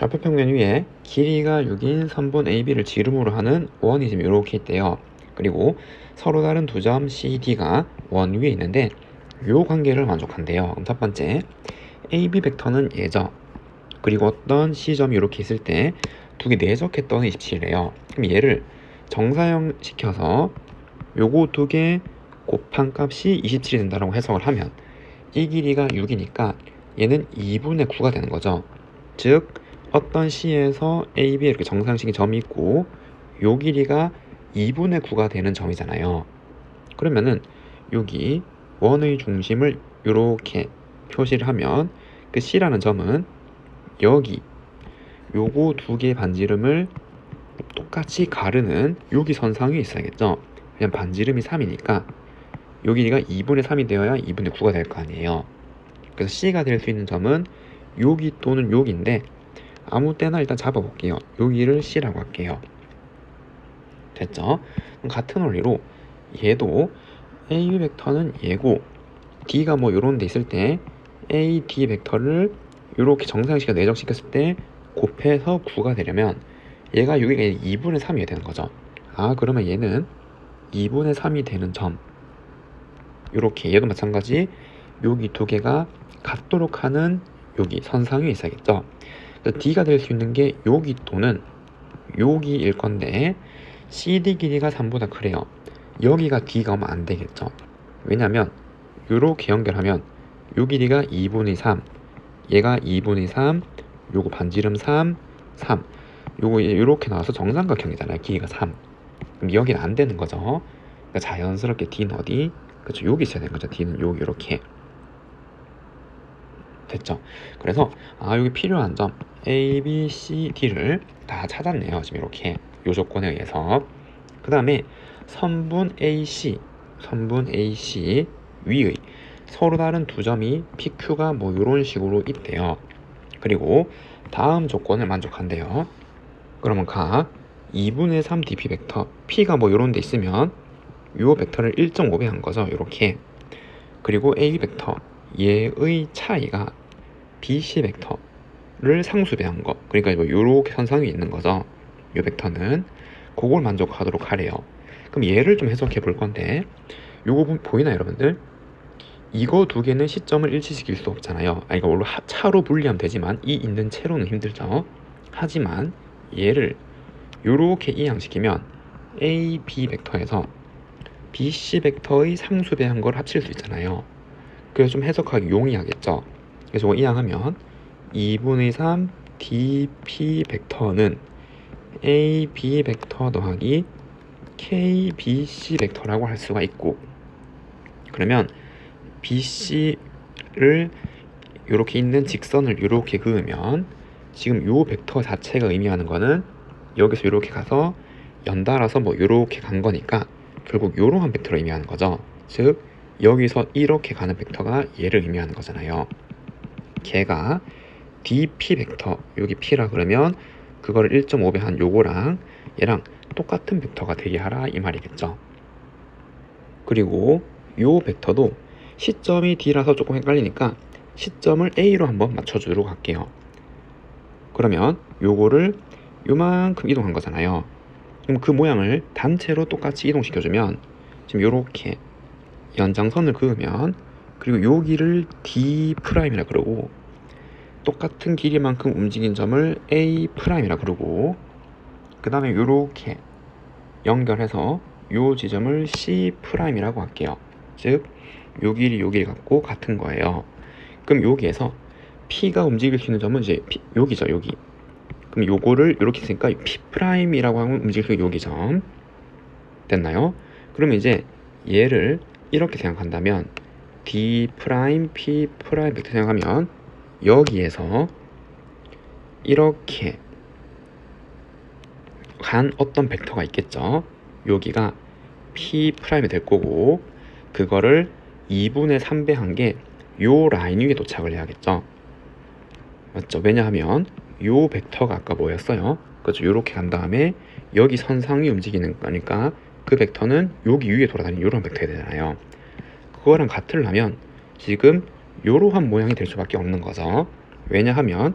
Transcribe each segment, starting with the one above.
좌표 평면 위에 길이가 6인 선분 AB를 지름으로 하는 원이 지금 이렇게 있대요. 그리고 서로 다른 두 점 CD가 원 위에 있는데 이 관계를 만족한대요. 그럼 첫 번째 AB 벡터는 예죠. 그리고 어떤 C점이 이렇게 있을 때 두 개 내적했던 27이래요. 그럼 얘를 정사형 시켜서 요거 두 개 곱한 값이 27이 된다라고 해석을 하면 이 길이가 6이니까 얘는 2분의 9가 되는 거죠. 즉 어떤 C에서 A, B에 이렇게 정상식의 점이 있고 요 길이가 2분의 9가 되는 점이잖아요. 그러면은 여기 원의 중심을 이렇게 표시를 하면 그 C라는 점은 여기 요거 두 개의 반지름을 똑같이 가르는 여기 선상 위에 있어야겠죠. 그냥 반지름이 3이니까 요 길이가 2분의 3이 되어야 2분의 9가 될 거 아니에요. 그래서 C가 될 수 있는 점은 여기 또는 여기인데 아무 때나 일단 잡아볼게요. 여기를 C라고 할게요. 됐죠? 같은 원리로 얘도 A 벡터는 얘고 D가 뭐 요런 데 있을 때 A, D 벡터를 이렇게 정상식에 내적시켰을 때 곱해서 9가 되려면 얘가 여기가 2분의 3이 되는 거죠. 아 그러면 얘는 2분의 3이 되는 점 이렇게 얘도 마찬가지 여기 두 개가 같도록 하는 여기 선상 위에 있어야겠죠. D가 될 수 있는 게 여기 또는 여기일 건데 CD 길이가 3보다 크래요. 여기가 D가 오면 안 되겠죠. 왜냐면 이렇게 연결하면 요 길이가 2분의 3 얘가 2분의 3 요거 반지름 3 3 요거 이렇게 나와서 정삼각형이잖아요. 길이가 3 그럼 여기는 안 되는 거죠. 그러니까 자연스럽게 D는 어디? 그렇죠. 여기 있어야 되는 거죠. D는 여기 이렇게 됐죠. 그래서 아 여기 필요한 점 A, B, C, D를 다 찾았네요. 지금 이렇게 요 조건에 의해서 그 다음에 선분 AC 선분 AC 위의 서로 다른 두 점이 PQ가 뭐 이런 식으로 있대요. 그리고 다음 조건을 만족한대요. 그러면 각 2분의 3 dp 벡터 P가 뭐 이런 데 있으면 요 벡터를 1.5배 한 거죠. 이렇게. 그리고 A 벡터 얘의 차이가 BC 벡터를 상수배한 거. 그러니까 뭐 요렇게 선상이 있는 거죠. 요 벡터는 그걸 만족하도록 하래요. 그럼 얘를 좀 해석해 볼 건데 요거 보- 보이나요, 여러분들? 이거 두 개는 시점을 일치시킬 수 없잖아요. 아, 이거 원래 하- 차로 분리하면 되지만 이 있는 채로는 힘들죠. 하지만 얘를 요렇게 이항시키면 A, B 벡터에서 BC 벡터의 상수배한 걸 합칠 수 있잖아요. 그래서 좀 해석하기 용이하겠죠. 그래서 이거 이항하면 2분의 3 DP 벡터는 A, B 벡터 더하기 K, B, C 벡터라고 할 수가 있고 그러면 BC를 이렇게 있는 직선을 이렇게 그으면 지금 요 벡터 자체가 의미하는 거는 여기서 이렇게 가서 연달아서 뭐 이렇게 간 거니까 결국 이러한 벡터를 의미하는 거죠. 즉 여기서 이렇게 가는 벡터가 얘를 의미하는 거잖아요. 걔가 DP 벡터 여기 P라 그러면 그거를 1.5배 한 요거랑 얘랑 똑같은 벡터가 되게 하라 이 말이겠죠. 그리고 요 벡터도 시점이 D라서 조금 헷갈리니까 시점을 A로 한번 맞춰주도록 할게요. 그러면 요거를 요만큼 이동한 거잖아요. 그럼 그 모양을 단체로 똑같이 이동시켜주면 지금 요렇게 연장선을 그으면 그리고 여기를 D 프라임이라 그러고 똑같은 길이만큼 움직인 점을 A 프라임이라 그러고 그 다음에 요렇게 연결해서 요 지점을 C 프라임이라고 할게요. 즉, 요 길이 요 길이 같고 같은 거예요. 그럼 여기에서 P가 움직일 수 있는 점은 이제 P, 여기죠, 여기. 그럼 요거를 이렇게 쓰니까 P 프라임이라고 하면 움직일 수 있는 여기 점 됐나요? 그러면 이제 얘를 이렇게 생각한다면 D 프라임 P 프라임 이렇게 생각하면 여기에서 이렇게 간 어떤 벡터가 있겠죠. 여기가 P 프라임이 될 거고 그거를 2분의 3배 한 게 요 라인 위에 도착을 해야겠죠. 맞죠? 왜냐하면 요 벡터가 아까 뭐였어요? 그렇죠. 요렇게 간 다음에 여기 선상이 움직이는 거니까 그 벡터는 여기 위에 돌아다니는 요런 벡터가 되잖아요. 그거랑 같으려면 지금 요러한 모양이 될 수밖에 없는 거죠. 왜냐하면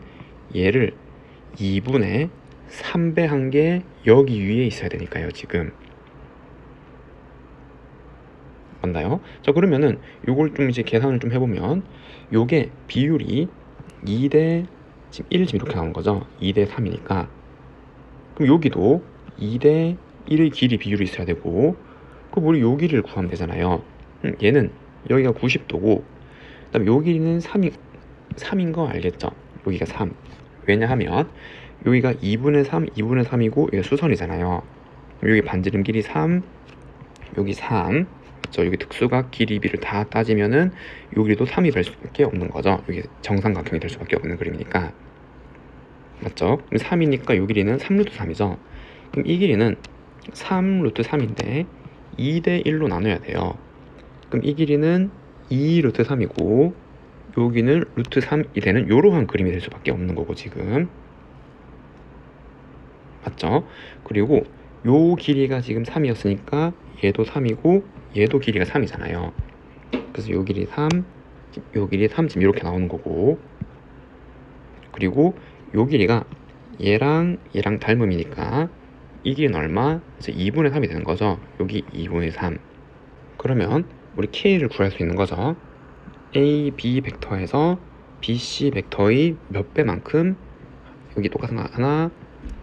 얘를 2분의 3배 한 게 여기 위에 있어야 되니까요 지금 맞나요? 자 그러면은 요걸 좀 이제 계산을 좀 해보면 요게 비율이 2대 지금 1 지금 이렇게 나온 거죠 2대 3이니까 그럼 여기도 2대 1의 길이 비율이 있어야 되고 그럼 우리 요 길이를 구하면 되잖아요 음, 얘는 여기가 90도고 그 다음에 요 길이는 3이, 3인 거 알겠죠? 여기가 3 왜냐하면 여기가 2분의 3, 2분의 3이고 여기가 수선이잖아요. 여기 반지름 길이 3 여기 3 그렇죠? 여기 특수각 길이 비를 다 따지면은 요 길이도 3이 될 수밖에 없는 거죠. 여기 정삼각형이 될 수밖에 없는 그림이니까. 맞죠? 그럼 3이니까 요 길이는 3루트 3이죠. 그럼 이 길이는 3루트 3인데 2대 1로 나눠야 돼요 그럼 이 길이는 2 루트 3이고 여기는 루트 3이 되는 요러한 그림이 될 수밖에 없는 거고 지금. 맞죠? 그리고 요 길이가 지금 3이었으니까 얘도 3이고 얘도 길이가 3이잖아요. 그래서 요 길이 3, 요 길이 3 지금 이렇게 나오는 거고. 그리고 요 길이가 얘랑 얘랑 닮음이니까 이 길이는 얼마? 그래서 2분의 3이 되는 거죠. 여기 2분의 3 그러면 우리 K를 구할 수 있는 거죠 A, B 벡터에서 B, C 벡터의 몇 배만큼 여기 똑같은 거 하나,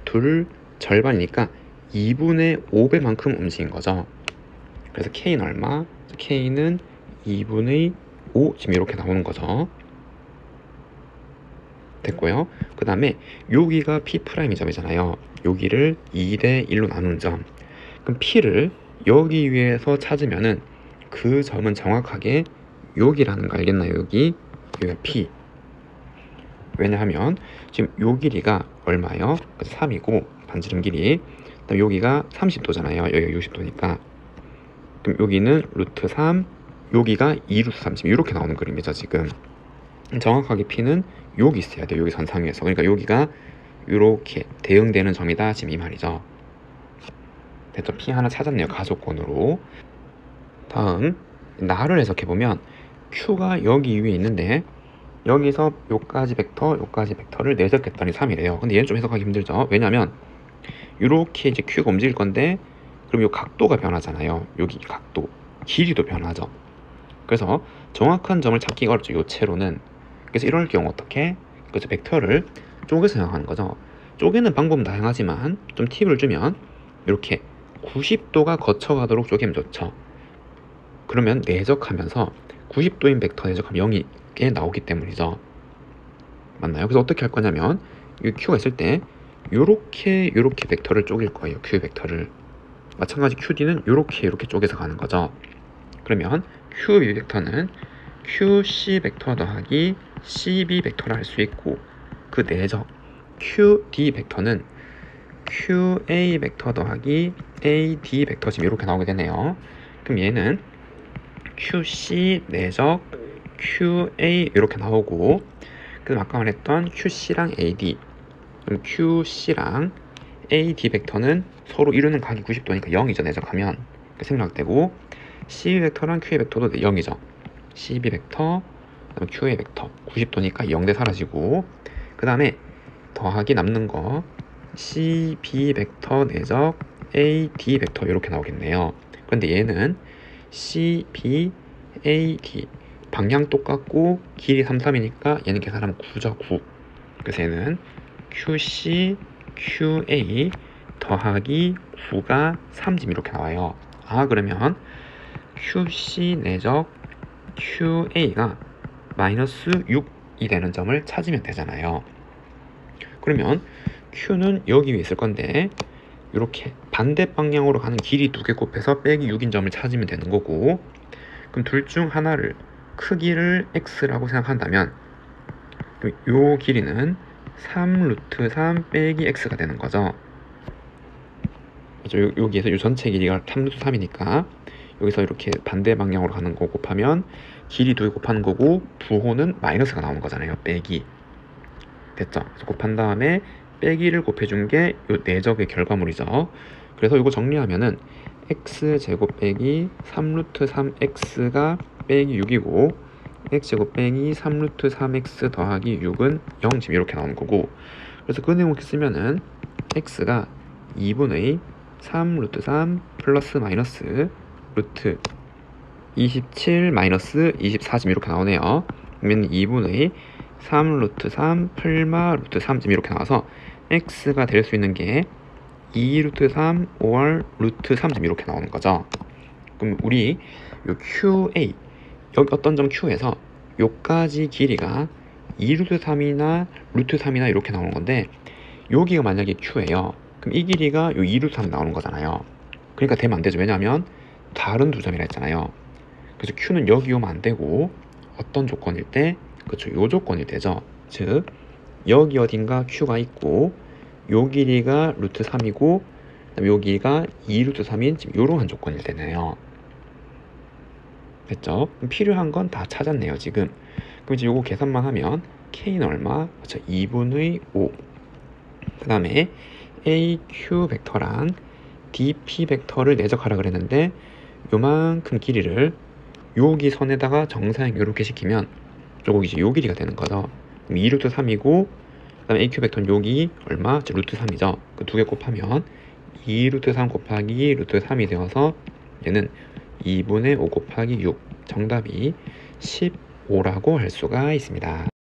둘, 절반이니까 2분의 5배만큼 움직인 거죠. 그래서 K는 얼마? K는 2분의 5 지금 이렇게 나오는 거죠. 됐고요. 그 다음에 여기가 P'이 점이잖아요. 여기를 2대 1로 나누는 점. 그럼 P를 여기 위에서 찾으면은 그 점은 정확하게 여기라는 거 알겠나요? 여기 여기가 P. 왜냐하면 지금 요 길이가 얼마요? 3이고 반지름 길이. 그다음 여기가 30도잖아요. 여기가 60도니까. 그럼 여기는 루트 3, 여기가 2루트 3 지금 이렇게 나오는 그림이죠 지금. 정확하게 P는 여기 있어야 돼요. 여기 선상 위에서. 그러니까 여기가 이렇게 대응되는 점이다 지금 이 말이죠. 됐죠? P 하나 찾았네요. 가족권으로. 다음 나를 해석해 보면 Q가 여기 위에 있는데 여기서 요까지 벡터, 요까지 벡터를 내적했더니 3이래요. 근데 얘는 좀 해석하기 힘들죠. 왜냐면 이렇게 이제 Q가 움직일 건데 그럼 요 각도가 변하잖아요. 여기 각도, 길이도 변하죠. 그래서 정확한 점을 찾기가 어렵죠. 요 채로는. 그래서 이럴 경우 어떻게? 그래서 벡터를 쪼개서 생각하는 거죠. 쪼개는 방법은 다양하지만 좀 팁을 주면 이렇게 90도가 거쳐가도록 쪼개면 좋죠. 그러면 내적하면서 90도인 벡터 내적하면 0이 꽤 나오기 때문이죠. 맞나요? 그래서 어떻게 할 거냐면 이 Q가 있을 때 요렇게 요렇게 벡터를 쪼갤 거예요. Q 벡터를. 마찬가지 QD는 요렇게 요렇게 쪼개서 가는 거죠. 그러면 Q 벡터는 QC 벡터 더하기 CB 벡터를 할 수 있고 그 내적 QD 벡터는 QA 벡터 더하기 AD 벡터 지금 이렇게 나오게 되네요. 그럼 얘는 QC 내적 QA 이렇게 나오고 그다음 아까 말했던 QC랑 AD QC랑 AD 벡터는 서로 이루는 각이 90도니까 0이죠 내적하면. 그 생략되고 CB 벡터랑 QA 벡터도 0이죠. CB 벡터 그다음 QA 벡터 90도니까 0대 사라지고 그 다음에 더하기 남는 거 CB 벡터 내적 AD 벡터 이렇게 나오겠네요. 그런데 얘는 CB AD 방향 똑같고 길이 3, 3이니까 얘는 계산하면 9죠 9 그래서 얘는 QC QA 더하기 9가 3 지금 이렇게 나와요. 아 그러면 QC 내적 QA가 마이너스 6이 되는 점을 찾으면 되잖아요. 그러면 Q는 여기 위에 있을 건데 이렇게 반대 방향으로 가는 길이 두 개 곱해서 빼기 6인 점을 찾으면 되는 거고 그럼 둘 중 하나를 크기를 x라고 생각한다면 요 길이는 3 루트 3 빼기 x가 되는 거죠. 그죠? 여기에서 요 전체 길이가 3 루트 3이니까 여기서 이렇게 반대 방향으로 가는 거 곱하면 길이 두 개 곱하는 거고 부호는 마이너스가 나오는 거잖아요. 빼기. 됐죠? 그래서 곱한 다음에 빼기를 곱해준 게요 내적의 결과물이죠. 그래서 이거 정리하면은 x 제곱 빼기 3 루트 3x가 빼기 6이고 x 제곱 빼기 3 루트 3x 더하기 6은 0 지금 이렇게 나오는 거고 그래서 그 내용 이렇게 쓰면은 x가 2분의 3 루트 3 플러스 마이너스 루트 27 마이너스 24 지금 이렇게 나오네요. 그러면 2분의 3 루트 3 플마 루트 3 지금 이렇게 나와서 x가 될 수 있는 게 2 루트 3 5월 루트 3 지금 이렇게 나오는 거죠. 그럼 우리 요 QA 여기 어떤 점 Q에서 요까지 길이가 2 루트 3이나 루트 3이나 이렇게 나오는 건데 여기가 만약에 Q예요. 그럼 이 길이가 요 2 루트 3 나오는 거잖아요. 그러니까 되면 안 되죠. 왜냐하면 다른 두 점이라 했잖아요. 그래서 Q는 여기 오면 안 되고 어떤 조건일 때 그렇죠. 요 조건일 때죠. 즉 여기 어딘가 Q가 있고 요 길이가 루트 3이고 그다음에 요 길이가 2 루트 3인 지금 요러한 조건일 때네요. 됐죠? 필요한 건 다 찾았네요, 지금. 그럼 이제 요거 계산만 하면 K는 얼마? 그렇죠. 2분의 5. 그 다음에 AQ 벡터랑 DP 벡터를 내적하라 그랬는데 요만큼 길이를 여기 선에다가 정사형 이렇게 시키면 요거 이제 요 길이가 되는 거죠. 그럼 2 루트 3이고 그 다음에 AQ 벡터는 여기 얼마? 즉 루트 3이죠. 그 두 개 곱하면 2 루트 3 곱하기 루트 3이 되어서 얘는 2분의 5 곱하기 6 정답이 15라고 할 수가 있습니다.